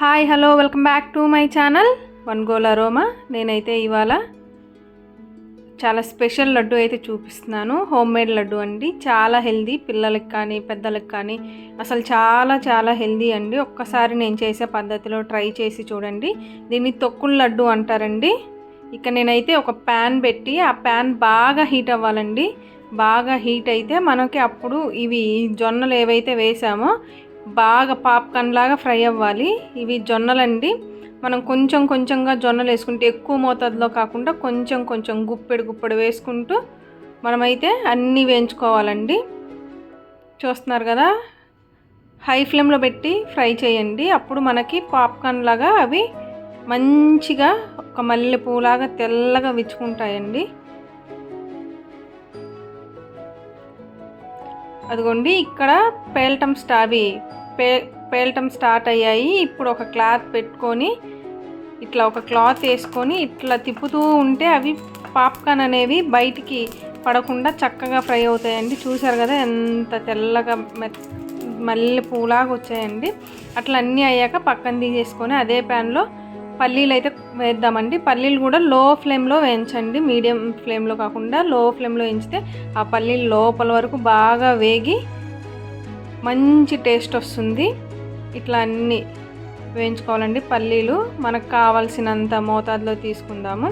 Hi hello welcome back to my channel one goal aroma నేనైతే ఇవాళ చాలా special laddu అయితే చూపిస్తున్నాను. హోమ్ మేడ్ లడ్డు అండి. చాలా హెల్దీ పిల్లలకి కానీ పెద్దలకు కానీ అసలు చాలా చాలా హెల్దీ అండి. ఒక్కసారి నేను చేసే పద్ధతిలో ట్రై చేసి చూడండి. దీన్ని తొక్కుల లడ్డు అంటారండి. ఇక నేనైతే ఒక ప్యాన్ పెట్టి ఆ ప్యాన్ బాగా హీట్ అవ్వాలండి. బాగా హీట్ అయితే మనకి అప్పుడు ఇవి జొన్నలు ఏవైతే వేసామో బాగా పాప్కార్న్ లాగా ఫ్రై అవ్వాలి. ఇవి జొన్నలండి. మనం కొంచెం కొంచెంగా జొన్నలు వేసుకుంటే ఎక్కువ మోతాదులో కాకుండా కొంచెం కొంచెం గుప్పెడు గుప్పెడు వేసుకుంటూ మనమైతే అన్నీ వేయించుకోవాలండి. చూస్తున్నారు కదా? హై ఫ్లేమ్లో పెట్టి ఫ్రై చేయండి. అప్పుడు మనకి పాప్కార్న్ లాగా అవి మంచిగా ఒక మల్లెపూలాగా తెల్లగా విచ్చుకుంటాయండి. అదిగోండి ఇక్కడ పేలటం స్టావి పే పేలటం స్టార్ట్ అయ్యాయి. ఇప్పుడు ఒక క్లాత్ పెట్టుకొని ఇట్లా ఒక క్లాత్ వేసుకొని ఇట్లా తిప్పుతూ ఉంటే అవి పాప్కార్న్ అనేవి బయటికి పడకుండా చక్కగా ఫ్రై అవుతాయండి. చూసారు కదా ఎంత తెల్లగా మెత్ మల్లె పూలాగా వచ్చాయండి. అట్లా అన్నీ అయ్యాక పక్కన తీసేసుకొని అదే ప్యాన్లో పల్లీలు అయితే వేద్దామండి. పల్లీలు కూడా లో ఫ్లేమ్లో వేయించండి. మీడియం ఫ్లేమ్లో కాకుండా లో ఫ్లేమ్లో వేయించితే ఆ పల్లీలు లోపల వరకు బాగా వేగి మంచి టేస్ట్ వస్తుంది. ఇట్లా అన్నీ వేయించుకోవాలండి పల్లీలు. మనకు కావాల్సినంత మోతాదులో తీసుకుందాము.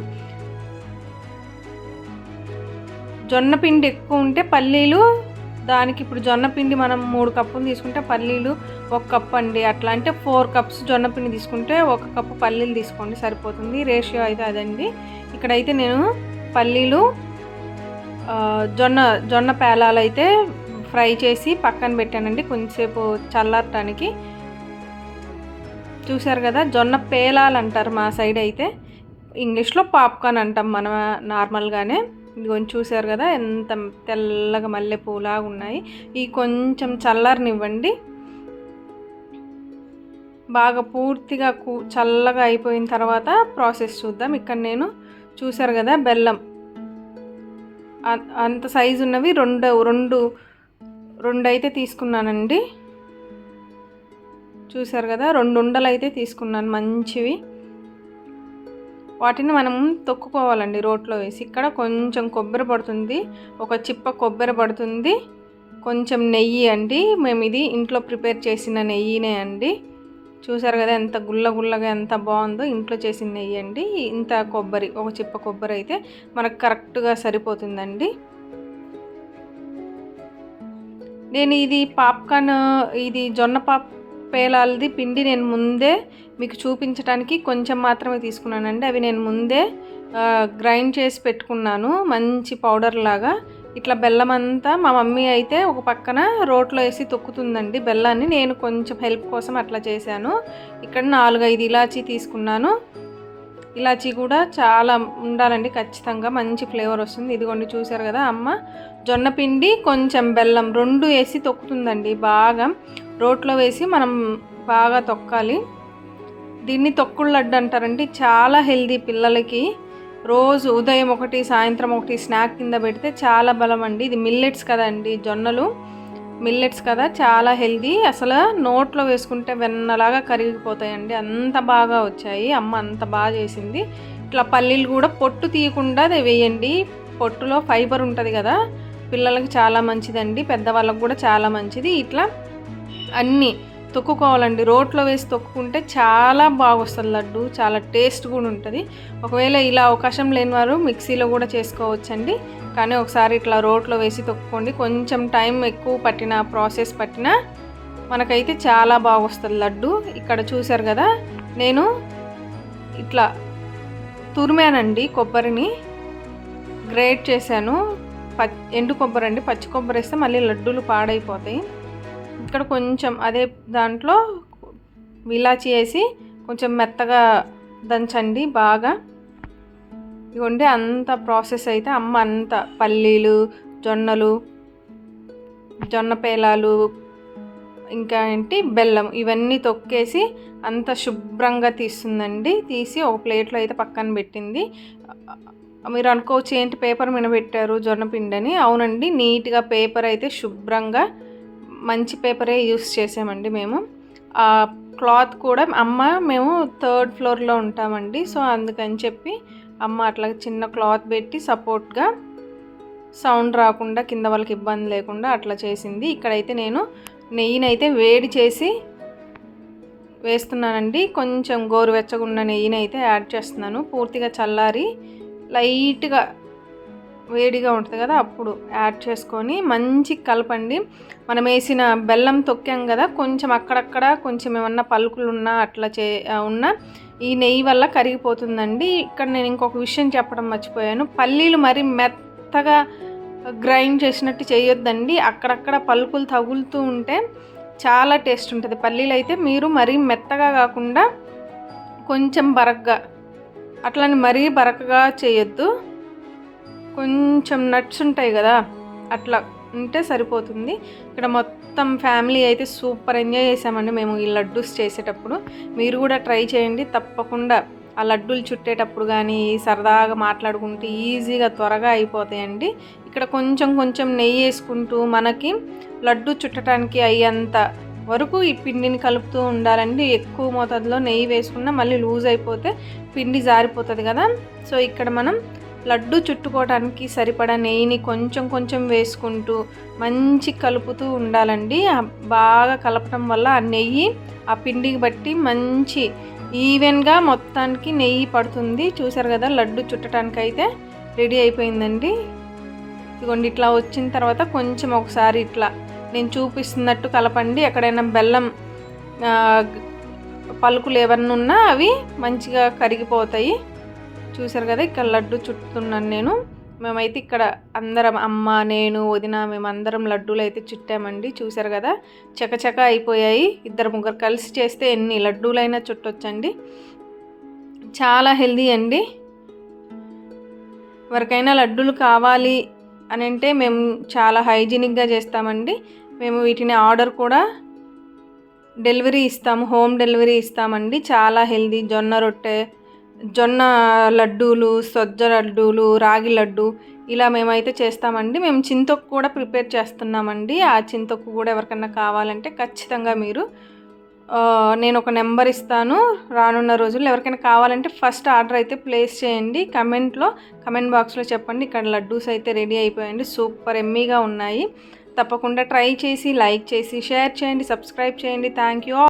జొన్న పిండి ఎక్కువ ఉంటే పల్లీలు దానికి ఇప్పుడు జొన్న పిండి మనం మూడు కప్పులు తీసుకుంటే పల్లీలు ఒక కప్ అండి. అట్లా అంటే ఫోర్ కప్స్ జొన్న పిండి తీసుకుంటే ఒక కప్పు పల్లీలు తీసుకోండి సరిపోతుంది. రేషియో అయితే అదండి. ఇక్కడైతే నేను పల్లీలు జొన్న జొన్న పేలాలు అయితే ఫ్రై చేసి పక్కన పెట్టానండి కొంచెంసేపు చల్లారటానికి. చూశారు కదా జొన్న పేలాలు అంటారు మా సైడ్ అయితే. ఇంగ్లీష్లో పాప్కార్న్ అంటాం మనం నార్మల్గానే. ఇదిగోని చూసారు కదా ఎంత తెల్లగా మల్లెపూలాగా ఉన్నాయి ఈ కొంచెం చల్లారనివ్వండి. బాగా పూర్తిగా కూ చల్లగా అయిపోయిన తర్వాత ప్రాసెస్ చూద్దాం. ఇక్కడ నేను చూసారు కదా బెల్లం. అంత సైజు ఉన్నవి రెండు రెండు రెండు అయితే తీసుకున్నానండి. చూసారు కదా రెండు ఉండలు అయితే తీసుకున్నాను మంచివి. వాటిని మనం తొక్కుకోవాలండి రోట్లో వేసి. ఇక్కడ కొంచెం కొబ్బరి పడుతుంది. ఒక చిప్ప కొబ్బరి పడుతుంది. కొంచెం నెయ్యి అండి. మేము ఇది ఇంట్లో ప్రిపేర్ చేసిన నెయ్యినే అండి. చూసారు కదా ఎంత గుల్ల గుల్లగా ఎంత బాగుందో ఇంట్లో చేసిన నెయ్యి అండి. ఇంత కొబ్బరి ఒక చిప్ప కొబ్బరి అయితే మనకు కరెక్ట్గా సరిపోతుందండి. నేను ఇది పాప్కార్న్ ఇది జొన్న పాప్ పేలాలది పిండి నేను ముందే మీకు చూపించడానికి కొంచెం మాత్రమే తీసుకున్నానండి. అవి నేను ముందే గ్రైండ్ చేసి పెట్టుకున్నాను. మంచి పౌడర్ లాగా. ఇట్లా బెల్లం అంతా మా మమ్మీ అయితే ఒక పక్కన రోట్లో వేసి తొక్కుతుందండి బెల్లాన్ని. నేను కొంచెం హెల్ప్ కోసం అట్లా చేశాను. ఇక్కడ నాలుగైదు ఇలాచీ తీసుకున్నాను. ఇలాచీ కూడా చాలా ఉండాలండి ఖచ్చితంగా. మంచి ఫ్లేవర్ వస్తుంది. ఇదిగోండి చూసారు కదా అమ్మ. జొన్న పిండి కొంచెం బెల్లం రెండు వేసి తొక్కుతుందండి బాగా. రోట్లో వేసి మనం బాగా తొక్కాలి. దీన్ని తొక్కుడు లడ్డు అంటారండి. చాలా హెల్దీ పిల్లలకి రోజు ఉదయం ఒకటి సాయంత్రం ఒకటి స్నాక్ కింద పెడితే చాలా బలం అండి. ఇది మిల్లెట్స్ కదండి జొన్నలు. మిల్లెట్స్ కదా చాలా హెల్దీ. అసలు నోట్లో వేసుకుంటే వెన్నలాగా కరిగిపోతాయండి. అంత బాగా వచ్చాయి. అమ్మ అంత బాగా చేసింది. ఇట్లా పల్లీలు కూడా పొట్టు తీయకుండా వేయండి. పొట్టులో ఫైబర్ ఉంటుంది కదా పిల్లలకి చాలా మంచిదండి. పెద్దవాళ్ళకి కూడా చాలా మంచిది. ఇట్లా అన్నీ తొక్కుకోవాలండి. రోట్లో వేసి తొక్కుకుంటే చాలా బాగా వస్తుంది లడ్డు చాలా టేస్ట్ కూడా ఉంటుంది. ఒకవేళ ఇలా అవకాశం లేని వారు మిక్సీలో కూడా చేసుకోవచ్చండి. కానీ ఒకసారి ఇట్లా రోట్లో వేసి తొక్కుకోండి. కొంచెం టైం ఎక్కువ పట్టిన ప్రాసెస్ పట్టిన మనకైతే చాలా బాగా వస్తుంది లడ్డు. ఇక్కడ చూశారు కదా నేను ఇట్లా తురిమానండి కొబ్బరిని. గ్రేట్ చేశాను. ప ఎండు కొబ్బరి అండి పచ్చి కొబ్బరి వేస్తే మళ్ళీ లడ్డూలు పాడైపోతాయి. ఇక్కడ కొంచెం అదే దాంట్లో విలాచి వేసి కొంచెం మెత్తగా దంచండి బాగా. ఇవ్వండి అంత ప్రాసెస్ అయితే అమ్మ అంత పల్లీలు జొన్నలు జొన్న పేలాలు ఇంకా ఏంటి బెల్లం ఇవన్నీ తొక్కేసి అంత శుభ్రంగా తీస్తుందండి. తీసి ఒక ప్లేట్లో అయితే పక్కన పెట్టింది. మీరు అనుకోవచ్చు ఏంటి పేపర్ మీద పెట్టారు జొన్న పిండి అవునండి నీట్గా పేపర్ అయితే శుభ్రంగా మంచి పేపరే యూస్ చేసామండి మేము. ఆ క్లాత్ కూడా అమ్మ మేము థర్డ్ ఫ్లోర్లో ఉంటామండి. సో అందుకని చెప్పి అమ్మ అట్లా చిన్న క్లాత్ పెట్టి సపోర్ట్గా సౌండ్ రాకుండా కింద వాళ్ళకి ఇబ్బంది లేకుండా అట్లా చేసింది. ఇక్కడైతే నేను నెయ్యినైతే వేడి చేసి వేస్తున్నానండి. కొంచెం గోరువెచ్చగా ఉన్న నెయ్యిని అయితే యాడ్ చేస్తున్నాను. పూర్తిగా చల్లారి లైట్గా వేడిగా ఉంటుంది కదా అప్పుడు యాడ్ చేసుకొని మంచి కలపండి. మనం వేసిన బెల్లం తొక్కాం కదా కొంచెం అక్కడక్కడ కొంచెం ఏమన్నా పలుకులు ఉన్నా అట్లా చే ఉన్నా ఈ నెయ్యి వల్ల కరిగిపోతుందండి. ఇక్కడ నేను ఇంకొక విషయం చెప్పడం మర్చిపోయాను. పల్లీలు మరి మెత్తగా గ్రైండ్ చేసినట్టు చేయొద్దండి. అక్కడక్కడ పలుకులు తగులుతూ ఉంటే చాలా టేస్ట్ ఉంటుంది. పల్లీలు అయితే మీరు మరీ మెత్తగా కాకుండా కొంచెం బరగ్గా అట్లని మరీ బరకగా చేయొద్దు. కొంచెం నట్స్ ఉంటాయి కదా అట్లా ఉంటే సరిపోతుంది. ఇక్కడ మొత్తం ఫ్యామిలీ అయితే సూపర్ ఎంజాయ్ చేసామండి మేము ఈ లడ్డూస్ చేసేటప్పుడు. మీరు కూడా ట్రై చేయండి తప్పకుండా. ఆ లడ్డూలు చుట్టేటప్పుడు కానీ సరదాగా మాట్లాడుకుంటూ ఈజీగా త్వరగా అయిపోతాయండి. ఇక్కడ కొంచెం కొంచెం నెయ్యి వేసుకుంటూ మనకి లడ్డు చుట్టడానికి అయ్యేంత వరకు ఈ పిండిని కలుపుతూ ఉండాలండి. ఎక్కువ మోతాదులో నెయ్యి వేసుకున్నా మళ్ళీ లూజ్ అయిపోతే పిండి జారిపోతుంది కదా. సో ఇక్కడ మనం లడ్డు చుట్టుకోవడానికి సరిపడా నెయ్యిని కొంచెం కొంచెం వేసుకుంటూ మంచి కలుపుతూ ఉండాలండి. బాగా కలపడం వల్ల ఆ నెయ్యి ఆ పిండికి బట్టి మంచి ఈవెన్గా మొత్తానికి నెయ్యి పడుతుంది. చూసారు కదా లడ్డు చుట్టడానికి అయితే రెడీ అయిపోయిందండి. ఇదిగోండి ఇట్లా వచ్చిన తర్వాత కొంచెం ఒకసారి ఇట్లా నేను చూపిస్తున్నట్టు కలపండి. ఎక్కడైనా బెల్లం పలుకులు ఏమన్నా ఉన్నా అవి మంచిగా కరిగిపోతాయి. చూసారు కదా ఇక్కడ లడ్డు చుట్టుతున్నాను నేను. మేమైతే ఇక్కడ అందరం అమ్మ నేను వదిన మేమందరం లడ్డూలు అయితే చుట్టామండి చూసారు కదా. చకచక అయిపోయాయి. ఇద్దరు ముగ్గురు కలిసి చేస్తే ఎన్ని లడ్డూలైనా చుట్టొచ్చండి. చాలా హెల్దీ అండి. ఎవరికైనా లడ్డూలు కావాలి అని అంటే మేము చాలా హైజీనిక్గా చేస్తామండి. మేము వీటిని ఆర్డర్ కూడా డెలివరీ ఇస్తాము హోమ్ డెలివరీ ఇస్తామండి. చాలా హెల్దీ జొన్న రొట్టె జొన్న లడ్డూలు సజ్జ లడ్డూలు రాగి లడ్డు ఇలా మేమైతే చేస్తామండి. మేము చింతొక్కు కూడా ప్రిపేర్ చేస్తున్నామండి. ఆ చింతొక్కు కూడా ఎవరికన్నా కావాలంటే ఖచ్చితంగా మీరు నేను ఒక నెంబర్ ఇస్తాను. రానున్న రోజుల్లో ఎవరికైనా కావాలంటే ఫస్ట్ ఆర్డర్ అయితే ప్లేస్ చేయండి. కమెంట్లో కమెంట్ బాక్స్లో చెప్పండి. ఇక్కడ లడ్డూస్ అయితే రెడీ అయిపోయండి సూపర్ ఎమ్మీగా ఉన్నాయి. తప్పకుండా ట్రై చేసి లైక్ చేసి షేర్ చేయండి సబ్స్క్రైబ్ చేయండి. Thank you